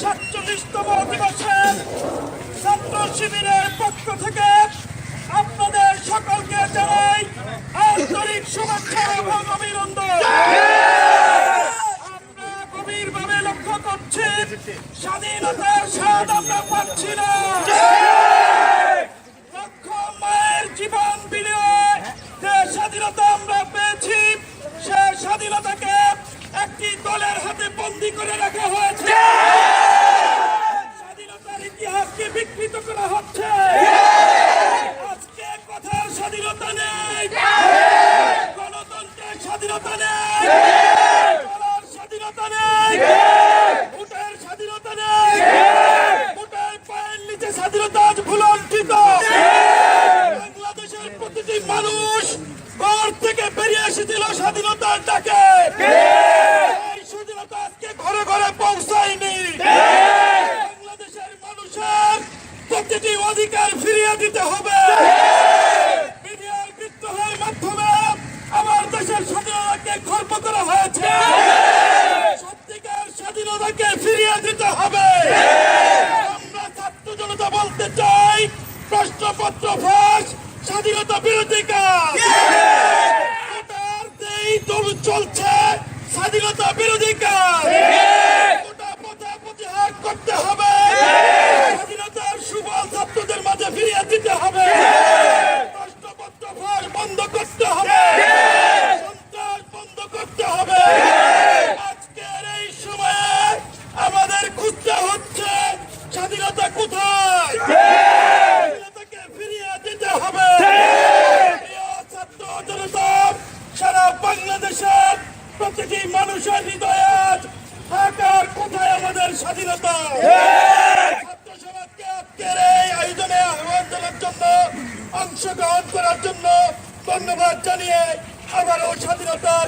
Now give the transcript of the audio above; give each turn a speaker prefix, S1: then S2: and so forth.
S1: সাতচল্লিশতম দিবসের ছাত্র শিবিরের পক্ষ থেকে আপনাদের সকলকে জানাই আন্তরিক শুভেচ্ছা এবং অভিনন্দন। আমরা গভীরভাবে লক্ষ্য করছি, স্বাধীনতার স্বাদ আমরা পাচ্ছি না। প্রতিটি মানুষ ঘর থেকে বেরিয়ে এসেছিল স্বাধীনতার ডাকে। স্বাধীনতা আজকে ঘরে ঘরে পৌঁছায়নি। বাংলাদেশের মানুষের প্রতিটি অধিকার ফিরিয়ে দিতে হবে। মিডিয়ার বিদ্রোহের মাধ্যমে আমার দেশের স্বাধীনতাকে খর্ব করা হয়েছে। সত্যিকার স্বাধীনতাকে ফিরিয়ে দিতে হবে। আমরা ছাত্র জনতা বলতে চাই প্রশ্নপত্র স্বাধীনতা বিরোধী কাজ। চলছে স্বাধীনতা বিরোধী কাজ গোটা পথে প্রতিহার করতে হবে স্বাধীনতার সুবল ছাত্রদের মাঝে ফিরিয়ে দিতে হবে প্রশ্নপত্র ফাঁস বন্ধ করতে হবে সন্ত্রাস বন্ধ করতে হবে আজকের এই সময়ে আমাদের খুঁজতে হচ্ছে স্বাধীনতা কোথায় স্বাধীনতাকে ফিরিয়ে দিতে হবে প্রিয় ছাত্র জনতা সারা বাংলাদেশের প্রতিটি মানুষের হৃদয়ে থাকার হাহাকার কোথায় আমাদের স্বাধীনতা? ছাত্র সমাজকে আজকের এই আয়োজনে আহ্বান জানার জন্য অংশগ্রহণ করার জন্য ধন্যবাদ জানিয়ে আবারও স্বাধীনতার